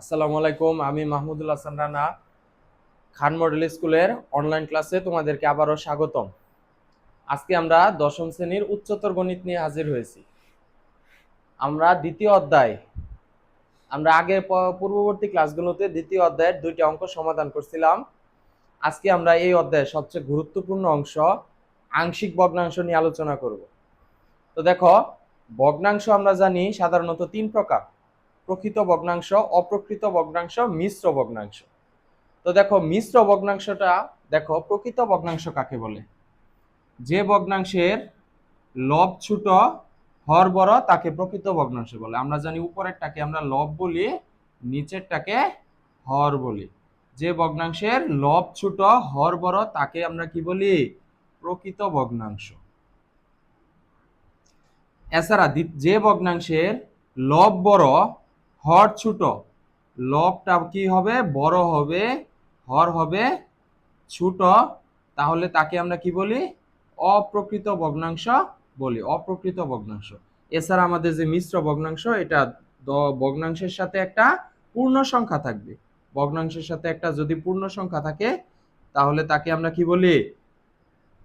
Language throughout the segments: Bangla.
আসসালামু আলাইকুম, আমি মাহমুদুল হাসান রানা খান মডেল স্কুলের অনলাইন ক্লাসে তোমাদেরকে আবারও স্বাগতম। আজকে আমরা দশম শ্রেণির উচ্চতর গণিত নিয়ে হাজির হয়েছি। আমরা দ্বিতীয় অধ্যায়, আমরা আগে পূর্ববর্তী ক্লাসগুলোতে দ্বিতীয় অধ্যায়ের দুইটি অঙ্ক সমাধান করছিলাম। আজকে আমরা এই অধ্যায়ের সবচেয়ে গুরুত্বপূর্ণ অংশ আংশিক ভগ্নাংশ নিয়ে আলোচনা করব। তো দেখো, ভগ্নাংশ আমরা জানি সাধারণত তিন প্রকার। প্রকৃত ভগ্নাংশ, অপ্রকৃত ভগ্নাংশ, মিশ্র ভগ্নাংশ। তো দেখো, মিশ্র ভগ্নাংশটা দেখো, প্রকৃত ভগ্নাংশ কাকে বলে? যে ভগ্নাংশের লব ছোট, হর বড়, তাকে প্রকৃত ভগ্নাংশ বলে। আমরা জানি উপরেরটাকে আমরা লব বলি, নিচেরটাকে হর বলি। যে ভগ্নাংশের লব ছোট, হর বড়, তাকে আমরা কি বলি? প্রকৃত ভগ্নাংশ। এছাড়া যে ভগ্নাংশের লব বড় হর ছোট। লবটা কি হবে? বড় হবে, হর হবে, ছোট। তাহলে তাকে আমরা কি বলি? অপ্রকৃত ভগ্নাংশ বলি। অপ্রকৃত ভগ্নাংশ। এছাড়া আমাদের যে মিশ্র ভগ্নাংশ, এটা ভগ্নাংশের সাথে একটা পূর্ণ সংখ্যা থাকবে। ভগ্নাংশের সাথে একটা যদি পূর্ণ সংখ্যা থাকে, তাহলে তাকে আমরা কি বলি?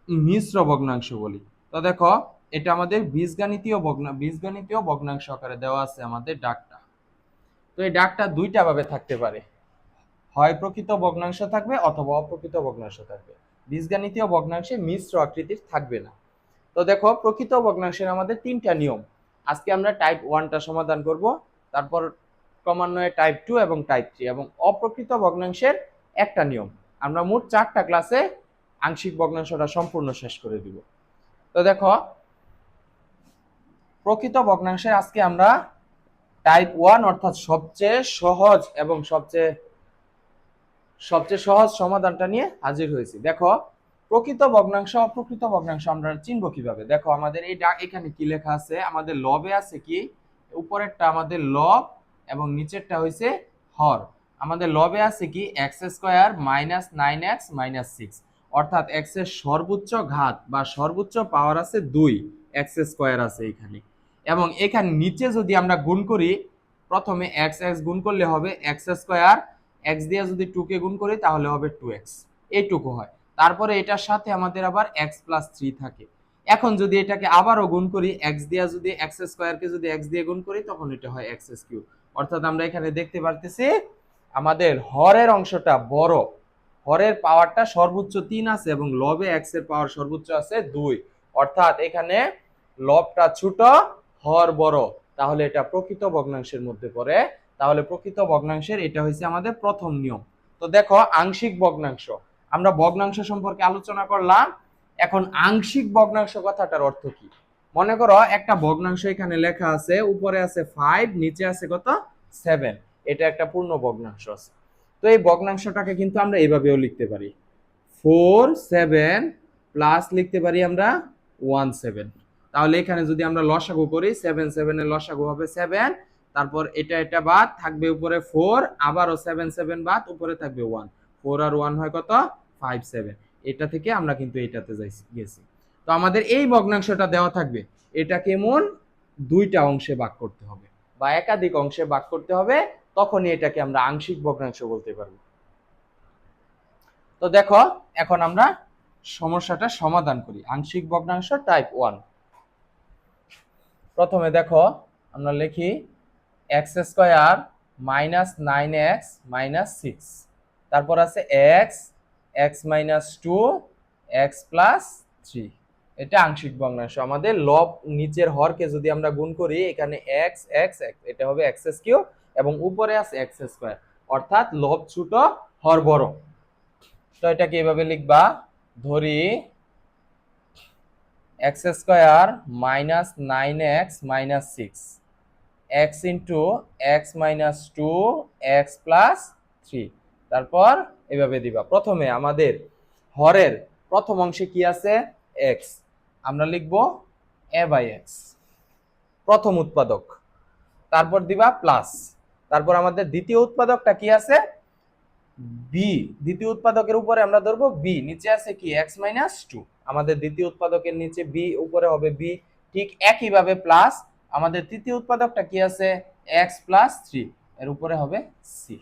মিশ্র ভগ্নাংশ বলি। তো দেখো, এটা আমাদের বীজগাণিতীয় ভগ্না, বীজগাণিতীয় ভগ্নাংশ আকারে দেওয়া আছে আমাদের ডাকটা। তো এই ডাকটা দুইটা ভাবে থাকতে পারে। হয় প্রকৃত ভগ্নাংশ থাকবে অথবা অপ্রকৃত ভগ্নাংশ থাকবে। বীজগাণিতীয় ভগ্নাংশে মিশ্র আকৃতির থাকবে না। তো দেখো, প্রকৃত ভগ্নাংশের আমাদের তিনটা নিয়ম। আজকে আমরা টাইপ ওয়ানটা সমাধান করব, তারপর ক্রমান্বয়ে টাইপ টু এবং টাইপ থ্রি এবং অপ্রকৃত ভগ্নাংশের একটা নিয়ম। আমরা মোট চারটা ক্লাসে আংশিক ভগ্নাংশটা সম্পূর্ণ শেষ করে দিব। তো দেখো, প্রকৃত ভগ্নাংশের আজকে আমরা টাইপ ওয়ান অর্থাৎ সবচেয়ে সহজ এবং সবচেয়ে সবচেয়ে সহজ সমাধানটা নিয়ে হাজির হয়েছি। দেখো, প্রকৃত ভগ্নাংশ, অপ্রকৃত ভগ্নাংশ আমরা চিনব কীভাবে? দেখো, আমাদের এই এখানে কি লেখা আছে? আমাদের লবে আছে কি? উপরেরটা আমাদের লব এবং নিচেরটা হয়েছে হর। আমাদের লবে আছে কি? X square minus nine X minus six. অর্থাৎ এক্সের সর্বোচ্চ ঘাত বা সর্বোচ্চ পাওয়ার আছে দুই। এক্স স্কোয়ার আছে এখানে। এবং এখানে নিচে যদি আমরা গুণ করি, প্রথমে এক্স এক্স গুণ করলে হবে এক্স স্কোয়ার এক্স দিয়ে যদি টু কে গুণ করি তাহলে হবে টু এক্স এইটুকু হয়। তারপরে এটার সাথে আমাদের আবার এক্স প্লাস থ্রি থাকে। এখন যদি এটাকে আবারও গুণ করি এক্স দিয়ে যদি এক্স স্কোয়ারকে যদি এক্স দিয়ে গুণ করি, তখন এটা হয় এক্স কিউ অর্থাৎ আমরা এখানে দেখতে পারতেছি, আমাদের হরের অংশটা বড়। হরের পাওয়ারটা সর্বোচ্চ তিন আছে এবং লবে এক্সের পাওয়ার সর্বোচ্চ আছে দুই। অর্থাৎ এখানে লবটা ছোট হর বড়। তাহলে এটা প্রকৃত ভগ্নাংশের মধ্যে পড়ে। তাহলে প্রকৃত ভগ্নাংশের এটা হয়েছে আমাদের প্রথম নিয়ম। তো দেখো, আংশিক ভগ্নাংশ। আমরা ভগ্নাংশ সম্পর্কে আলোচনা করলাম। এখন আংশিক ভগ্নাংশ কথাটার অর্থ কি? মনে করো, একটা ভগ্নাংশ এখানে লেখা আছে, উপরে আছে ফাইভ নিচে আছে কত? সেভেন এটা একটা পূর্ণ ভগ্নাংশ আছে। তো এই ভগ্নাংশটাকে কিন্তু আমরা এইভাবেও লিখতে পারি। ফোর সেভেন প্লাস লিখতে পারি আমরা ওয়ান সেভেন তাহলে এখানে যদি আমরা লসাগু করি সেভেন সেভেনের লসাগু হবে সেভেন তারপর এটা এটা বাদ, থাকবে উপরে ফোর আবারও সেভেন সেভেন বাদ, উপরে থাকবে ওয়ান ফোর আর ওয়ান হয় কত? ফাইভ সেভেন এটা থেকে আমরা কিন্তু এটাতে যাই গেছি। তো আমাদের এই ভগ্নাংশটা দেওয়া থাকবে। এটা কেমন? দুইটা অংশে ভাগ করতে হবে। বা একাধিক অংশে ভাগ করতে হবে, তখনই এটাকে আমরা আংশিক ভগ্নাংশ বলতে পারব। তো দেখো, এখন আমরা সমস্যাটা সমাধান করি। আংশিক ভগ্নাংশ টাইপ ওয়ান প্রথমে দেখো, আমরা লিখি X square minus nine X minus six তারপর আছে X X minus two X plus three এটা আংশিক ভগ্নাংশ। আমাদের লব নিচের হরকে যদি আমরা গুণ করি, এখানে এক্স এক্স এক্স এটা হবে এক্স কিউ এবং উপরে আছে এক্স স্কোয়ার অর্থাৎ লব ছোট হর বড়। তো এটাকে এভাবে লিখবা, ধরি X square minus nine X minus six. X into X minus two, X plus three. তারপর এভাবে দিবা। প্রথমে আমাদের হরের প্রথম অংশে কি আছে? এক্স। আমরা লিখব এ বাই এক্স। প্রথম উৎপাদক। তারপর দিবা প্লাস। তারপর আমাদের দ্বিতীয় উৎপাদকটা কি আছে? বি। দ্বিতীয় উৎপাদকের উপরে আমরা ধরবো বি। নিচে আছে কি? X minus two. আমাদের দ্বিতীয় উৎপাদকের নিচে বি উপরে হবে বি ঠিক একইভাবে প্লাস আমাদের তৃতীয় উৎপাদকটা কি আছে? এক্স প্লাস থ্রি এর উপরে হবে সি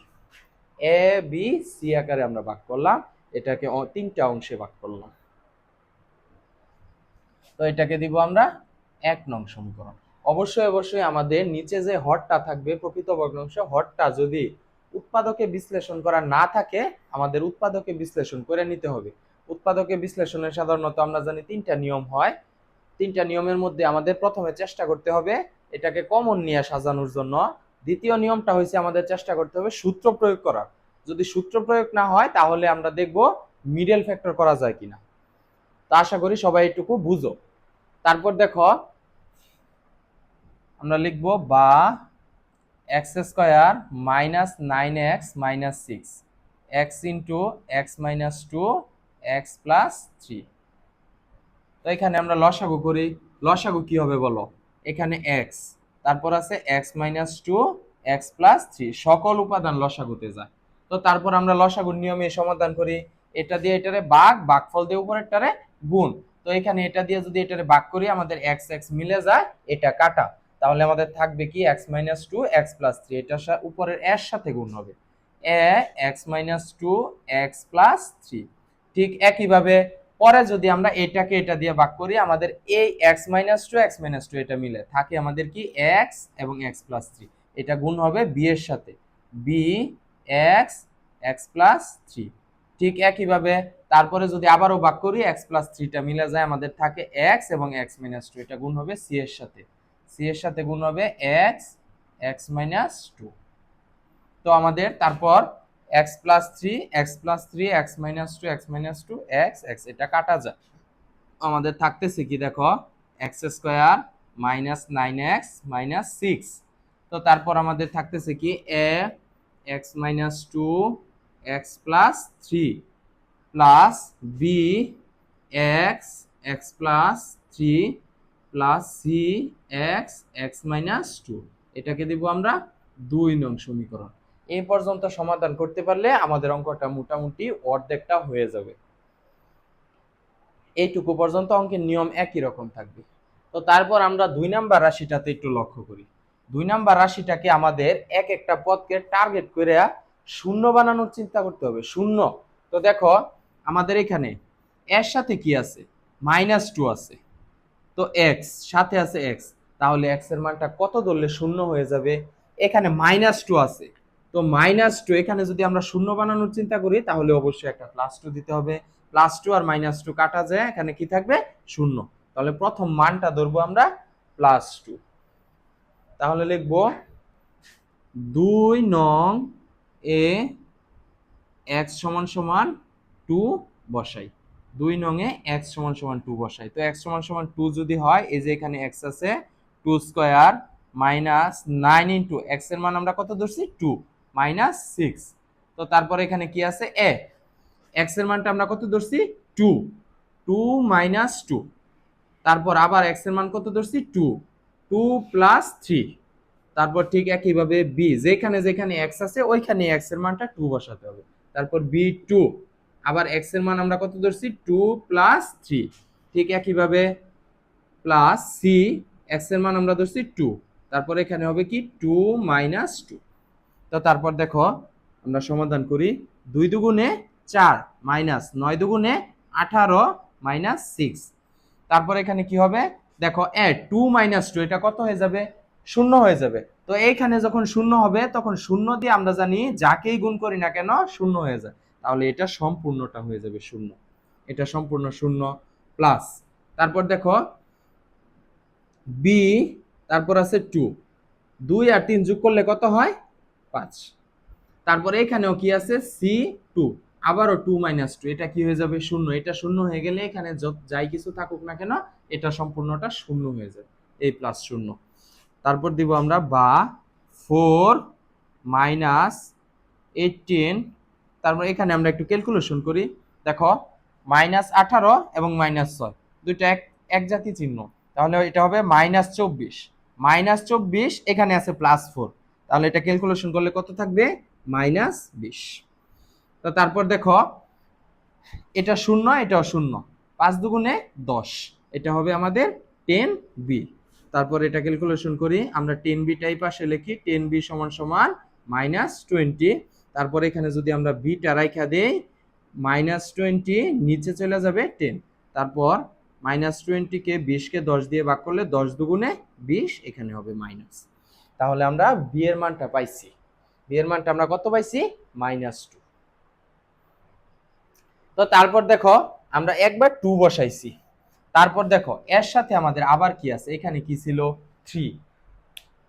এ বি সি আকারে আমরা ভাগ করলাম, এটাকে তিনটা অংশে ভাগ করলাম। তো এটাকে দিব আমরা এক নং সমীকরণ। অবশ্যই অবশ্যই আমাদের নিচে যে হরটা থাকবে, প্রকৃত ভগ্নাংশ হরটা যদি উৎপাদকে বিশ্লেষণ করা না থাকে, আমাদের উৎপাদকে বিশ্লেষণ করে নিতে হবে। উৎপাদকে বিশ্লেষণে সাধারণত আমরা জানি তিনটা নিয়ম হয়। তিনটা নিয়মের মধ্যে আমাদের প্রথমে চেষ্টা করতে হবে এটাকে কমন নিয়ে সাজানোর জন্য। দ্বিতীয় নিয়মটা হয়েছে আমাদের চেষ্টা করতে হবে সূত্র প্রয়োগ করার যদি সূত্র প্রয়োগ না হয়, তাহলে আমরা দেখব মিডল ফ্যাক্টর করা যায় কিনা। তা আশা করি সবাই এটুকু বুঝো। তারপর দেখো, আমরা লিখব বা X square minus nine X minus six X into X minus two X plus three তো এখানে আমরা লসাগু করি। লসাগু কি হবে বলো? এখানে এক্স তারপর আছে X minus two X plus three সকল উপাদান লসাগুতে যায়। তো তারপর আমরা লসাগুর নিয়মে সমাধান করি। এটা দিয়ে এটারে বাঘ, বাঘফল দিয়ে উপরেরটারে গুণ। তো এখানে এটা দিয়ে যদি এটারে বাঘ করি, আমাদের এক্স এক্স মিলে যায়, এটা কাটা। তাহলে আমাদের থাকবে কি X minus two X plus three এটার উপরের এর সাথে গুণ হবে। A X minus two X plus three ঠিক একইভাবে পরে যদি আমরা এটাকে এটা দিয়ে ভাগ করি, আমাদের এই X minus two X minus two এটা মিলে থাকে আমাদের কি এক্স এবং এক্স প্লাস থ্রি এটা গুণ হবে বি এর সাথে। B X X plus three ঠিক একইভাবে তারপরে যদি আবারও ভাগ করি এক্স প্লাস থ্রিটা মিলে যায়, আমাদের থাকে এক্স এবং এক্স মাইনাস টু এটা গুণ হবে সি এর সাথে। সি এর সাথে গুণ হবে এক্স এক্স মাইনাস টু তো আমাদের তারপর X plus three X plus three X minus two X minus two X X এটা কাটা যায়। আমাদের থাকতেছে কি দেখো? X square minus nine X minus six তো তারপর আমাদের থাকতেছে কি? A X minus two X plus three plus B X X plus three plus C X X minus two এটাকে দিব আমরা দুই নং সমীকরণ। এই পর্যন্ত সমাধান করতে পারলে আমাদের অঙ্কটা মোটামুটি অর্ধেকটা হয়ে যাবে। এইটুকু পর্যন্ত অঙ্কের নিয়ম একই রকম থাকবে। তো তারপর আমরা দুই নাম্বার রাশিটাতে একটু লক্ষ্য করি। দুই নাম্বার রাশিটাকে আমাদের এক একটা পদকে টার্গেট করে শূন্য বানানোর চিন্তা করতে হবে, শূন্য। তো দেখো, আমাদের এখানে এর সাথে কি আছে? মাইনাস টু আছে। তো এক্স সাথে আছে এক্স তাহলে এক্সের মানটা কত ধরলে শূন্য হয়ে যাবে? এখানে মাইনাস টু আছে। তো মাইনাস টু এখানে যদি আমরা শূন্য বানানোর চিন্তা করি, তাহলে অবশ্যই একটা প্লাস টু দিতে হবে। প্লাস টু আর মাইনাস টু কাটা যায়, এখানে কি থাকবে? শূন্য। তাহলে প্রথম মানটা ধরবো আমরা প্লাস টু তাহলে লিখব দুই নং এ এক্স সমান সমান টু বসাই। দুই নং এ এক্স সমান সমান টু বসাই। তো এক্স সমান সমান টু যদি হয়, এই যে এখানে এক্স আছে two square minus nine into এক্সের মান আমরা কত ধরছি? Two minus six. তো তারপর এখানে কি আছে? এ। এক্সের মানটা আমরা কত ধরছি? টু। Two minus two. তারপর আবার এক্সের মান কত ধরছি? টু। Two plus three. তারপর ঠিক একইভাবে বি যেখানে যেখানে এক্স আছে, ওইখানে এক্সের মানটা টু বসাতে হবে। তারপর বি টু। আবার এক্সের মান আমরা কত ধরছি? Two plus three. ঠিক একইভাবে প্লাস সি এক্সের মান আমরা ধরছি টু। তারপর এখানে হবে কি? Two minus two. তো তারপর দেখো, আমরা সমাধান করি দুই দুগুণে চার মাইনাস নয় দুগুণে আঠারো মাইনাস সিক্স। তারপর এখানে কি হবে? দেখো, এ টু মাইনাস টু, এটা কত হয়ে যাবে? শূন্য হয়ে যাবে। তো এইখানে যখন শূন্য হবে, তখন শূন্য দিয়ে আমরা জানি যাকেই গুণ করি না কেন, শূন্য হয়ে যায়। তাহলে এটা সম্পূর্ণটা হয়ে যাবে শূন্য। এটা সম্পূর্ণ শূন্য প্লাস। তারপর দেখো, বি, তারপর আছে টু। দুই আর তিন যোগ করলে কত হয়? পাঁচ। তারপরে এখানেও কি আছে? C two. আবারও টু মাইনাস টু। এটা কি হয়ে যাবে? শূন্য। এটা শূন্য হয়ে গেলে এখানে যাই কিছু থাকুক না কেন, এটা সম্পূর্ণটা শূন্য হয়ে যাবে। এই প্লাস শূন্য। তারপর দিব আমরা বা ফোর মাইনাস এইটিন তারপর এখানে আমরা একটু ক্যালকুলেশন করি। দেখো, মাইনাস আঠারো এবং মাইনাস ছয়। দুইটা এক এক জাতি চিহ্ন। তাহলে এটা হবে মাইনাস চব্বিশ। মাইনাস চব্বিশ এখানে আছে প্লাস ফোর তাহলে এটা ক্যালকুলেশন করলে কত থাকবে? মাইনাস বিশ। তো তারপর দেখো, এটা শূন্য এটাও শূন্য পাঁচ দুগুণে দশ। এটা হবে আমাদের টেন বি তারপর এটা ক্যালকুলেশন করি, আমরা টেন বি টাইপ আসে লিখি, টেন বি সমান সমান মাইনাস টোয়েন্টি। তারপর এখানে যদি আমরা বিটা রাইখা দেই, মাইনাস টোয়েন্টি নিচে চলে যাবে টেন। তারপর মাইনাস টোয়েন্টিকে বিশকে দশ দিয়ে ভাগ করলে দশ দুগুণে বিশ, এখানে হবে মাইনাস। তাহলে আমরা বি এর মানটা পাইছি। বি এর মানটা আমরা কত পাইছি? মাইনাস টু তো তারপর দেখো, আমরা একবার টু বসাইছি। তারপর দেখো, এর সাথে আমাদের আবার কি আছে? এখানে কি ছিল? থ্রি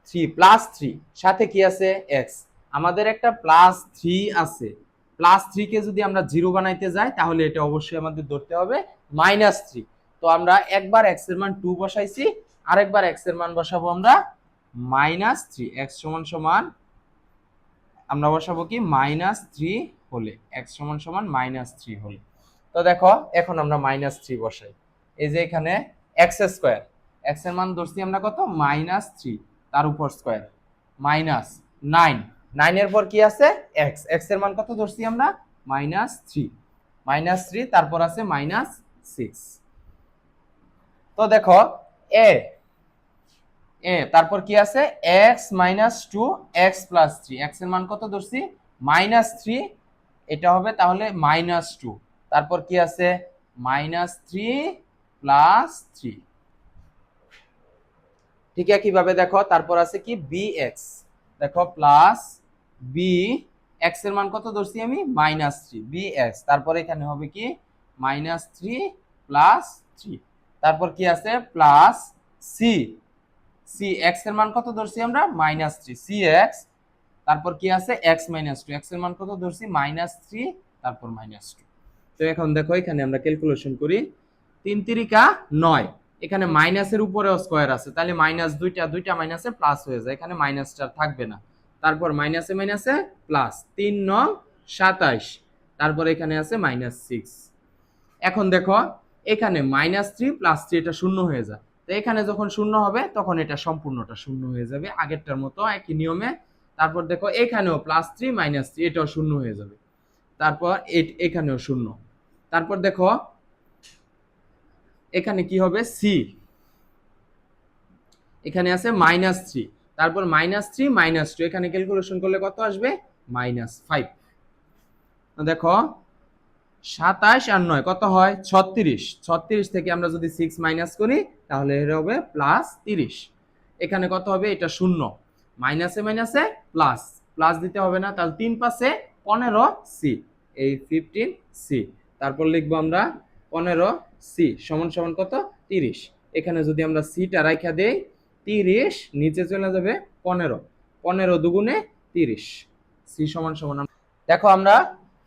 থ্রি প্লাস থ্রি সাথে কি আছে? এক্স আমাদের একটা প্লাস থ্রি আছে। প্লাস থ্রিকে যদি আমরা জিরো বানাইতে যাই, তাহলে এটা অবশ্যই আমাদের ধরতে হবে মাইনাস থ্রি তো আমরা একবার এক্সের মান টু বসাইছি, আরেকবার এক্সের মান বসাবো আমরা মাইনাস থ্রি এক্স সমান সমান, আমরা বসাবো কি? মাইনাস থ্রি হলে এক্স সমান সমান মাইনাস থ্রি হলে। তো দেখো, এখন আমরা মাইনাস থ্রি বসাই। এই যে এখানে এক্স স্কোয়ার এক্সের মান ধরছি আমরা কত? মাইনাস থ্রি, তার উপর স্কোয়ার। মাইনাস নাইন, নাইনের পর কি আছে? এক্স এক্সের মান কত ধরছি আমরা? মাইনাস থ্রি মাইনাস থ্রি, তারপর আছে মাইনাস সিক্স। তো দেখো, এ এ, তারপর কি আছে? X minus two X plus three এক্সের মান কত ধরছি? মাইনাস থ্রি এটা হবে তাহলে মাইনাস টু তারপর কি আছে? মাইনাস থ্রি প্লাস থ্রি ঠিক আছে কীভাবে দেখো, তারপর আছে কি? বি এক্স দেখো প্লাস বি এক্সের মান কত ধরছি আমি? মাইনাস থ্রি বি এক্স তারপর এখানে হবে কি? মাইনাস থ্রি প্লাস থ্রি তারপর কি আছে? প্লাস সি সি এক্সের মান কত ধরছি আমরা? মাইনাস থ্রি সি এক্স তারপর কি আছে? এক্স মাইনাস টু এক্সের মান কত ধরছি? মাইনাস থ্রি তারপর মাইনাস টু তো এখন দেখো, এখানে আমরা ক্যালকুলেশন করি। তিন তিরিকা নয়। এখানে মাইনাসের উপরেও স্কোয়ার আছে। তাহলে মাইনাস দুইটা দুইটা মাইনাসে প্লাস হয়ে যায়। এখানে মাইনাসটা থাকবে না। তারপর মাইনাসে মাইনাসে প্লাস তিন নং সাতাইশ। তারপর এখানে আছে মাইনাস সিক্স এখন দেখো, এখানে মাইনাস থ্রি প্লাস থ্রি এটা শূন্য হয়ে যায়। এখানে যখন শূন্য হবে, তখন এটা সম্পূর্ণটা শূন্য হয়ে যাবে। আগেরটার মতো একই নিয়মে। তারপর দেখো, এখানেও প্লাস থ্রি মাইনাস থ্রি এটাও শূন্য হয়ে যাবে। তারপর এখানেও শূন্য। তারপর দেখো, এখানে কি হবে? সি এখানে আছে মাইনাস থ্রি তারপর মাইনাস থ্রি মাইনাস টু এখানে ক্যালকুলেশন করলে কত আসবে? মাইনাস ফাইভ দেখো সাতাশ আর নয়, কত হয়? ছত্রিশ। ছত্রিশ থেকে আমরা যদি সিক্স মাইনাস করি, তাহলে এর হবে প্লাস তিরিশ। এখানে কত হবে? এটা শূন্য। মাইনাসে মাইনাসে প্লাস প্লাস দিতে হবে না, তাহলে তিন পাশে পনেরো সি এই ফিফটিন সি তারপর লিখব আমরা পনেরো সি সমান সমান কত? তিরিশ। এখানে যদি আমরা সিটা রাইখা দেই, তিরিশ, নিচে চলে যাবে পনেরো। পনেরো দুগুণে তিরিশ। সি সমান সমান দেখো আমরা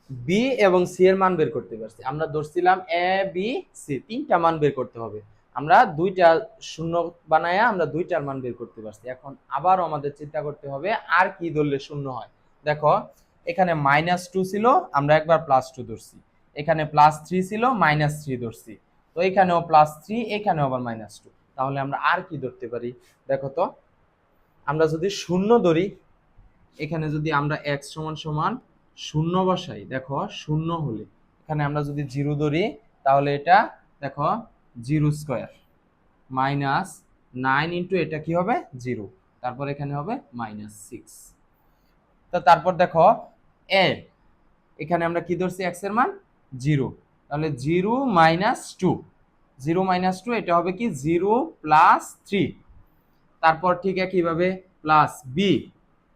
বি এবং সি এর মান বের করতে পারছি। আমরা ধরছিলাম এ বি সি তিনটা মান বের করতে হবে। আমরা দুইটা শূন্য বানায়া আমরা দুইটার মান বের করতে পারছি। এখন আবারও আমাদের চিন্তা করতে হবে, আর কি ধরলে শূন্য হয়? দেখো, এখানে মাইনাস টু ছিল, আমরা একবার প্লাস টু ধরছি। এখানে প্লাস থ্রি ছিল মাইনাস থ্রি ধরছি। তো এখানেও প্লাস থ্রি এখানেও আবার মাইনাস টু তাহলে আমরা আর কি ধরতে পারি? দেখো তো, আমরা যদি শূন্য ধরি, এখানে যদি আমরা এক্স সমান সমান শূন্য বসাই, দেখো, শূন্য হলে। এখানে আমরা যদি জিরো ধরি, তাহলে এটা, দেখো, zero square. Minus nine into এটা কি হবে? জিরো। তারপর এখানে হবে মাইনাস সিক্স। তো তারপর দেখো, এ, এখানে আমরা কি ধরছি? এক্সের মান? জিরো। তাহলে zero minus two. Zero minus two, এটা হবে কি? Zero plus three. তারপর ঠিক একইভাবে প্লাস বি।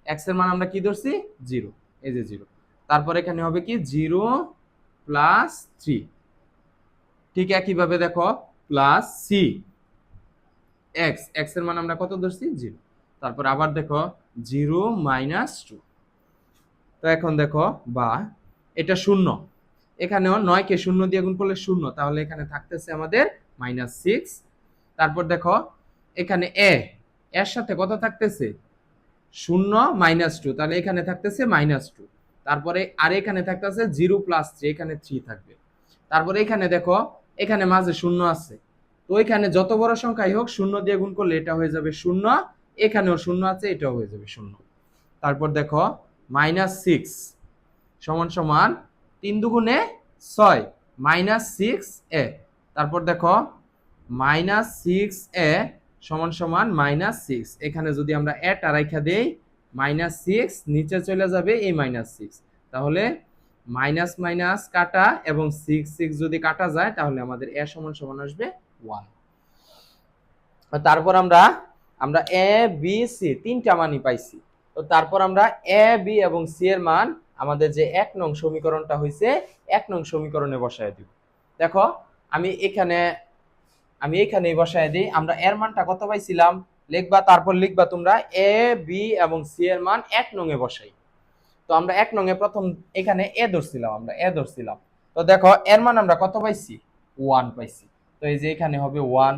এক্সের মান আমরা কি ধরছি? জিরো। এই যে জিরো। তারপর এখানে হবে কি? Zero plus three. ঠিক একইভাবে দেখো, প্লাস সি। এক্স এক্সের মান আমরা কত ধরছি? জিরো। তারপর আবার দেখো, জিরো মাইনাস টু। তো এখন দেখো, বা, এটা শূন্য। এখানেও নয়কে শূন্য দিয়ে গুণ করলে শূন্য। তাহলে এখানে থাকতেছে আমাদের মাইনাস সিক্স। তারপর দেখো, এখানে এ এর সাথে কত থাকতেছে? শূন্য মাইনাস টু। তাহলে এখানে থাকতেছে মাইনাস টু। তারপরে আর এখানে থাকতেছে জিরো প্লাস থ্রি, এখানে থ্রি থাকবে। তারপরে এখানে দেখো, এখানে মাঝে শূন্য আছে। তো এখানে যত বড় সংখ্যাই হোক, শূন্য দিয়ে গুণ করলে এটা হয়ে যাবে শূন্য, এখানেও শূন্য আছে, এটাও হয়ে যাবে শূন্য। তারপর দেখো মাইনাস সিক্স সমান সমান তিন দুগুণে ছয় মাইনাস সিক্স এ। তারপর দেখো মাইনাস সিক্স এ সমান সমান মাইনাস সিক্স এখানে যদি আমরা এটা রাইখা দেই মাইনাস সিক্স নিচে চলে যাবে এই মাইনাস সিক্স তাহলে মাইনাস মাইনাস কাটা এবং সিক্স সিক্স যদি কাটা যায়, তাহলে আমাদের এ সমান সমান আসবে ওয়ান তারপর আমরা আমরা এ বি সি তিনটা মানই পাইছি। তো তারপর আমরা এ বি এবং সি এর মান, আমাদের যে এক নং সমীকরণটা হয়েছে এক নং সমীকরণে বসায় দিব। দেখো, আমি এখানে, আমি এখানেই বসায় দিই। আমরা এর মানটা কত পাইছিলাম? লিখবা, তারপর লিখবা তোমরা এ বি এবং সি এর মান এক নং এ বসাই। তো আমরা এক নং এ প্রথম এখানে এ ধরছিলাম, আমরা এ ধরছিলাম। তো দেখো, এর মান আমরা কত পাইছি? ওয়ান পাইছি। তো এই যে এখানে হবে ওয়ান,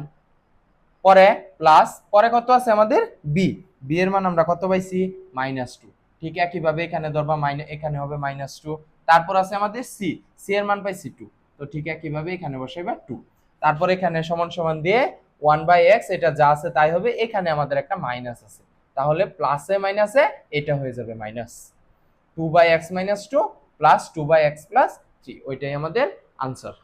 পরে প্লাস পরে কত আছে আমাদের? বি বি এর মান আমরা কত পাইছি? মাইনাস টু ঠিক একইভাবে এখানে ধরবা মাইনাস এখানে হবে মাইনাস টু তারপর আছে আমাদের সি সি এর মান পাইছি টু তো ঠিক একইভাবে এখানে বসাইবা টু তারপর এখানে সমান সমান দিয়ে ওয়ান বাই এক্স, এটা যা আছে তাই হবে, এখানে আমাদের একটা মাইনাস আছে। তাহলে প্লাসে মাইনাসে এটা হয়ে যাবে minus two by X minus two plus two by X plus three ওইটাই আমাদের আনসার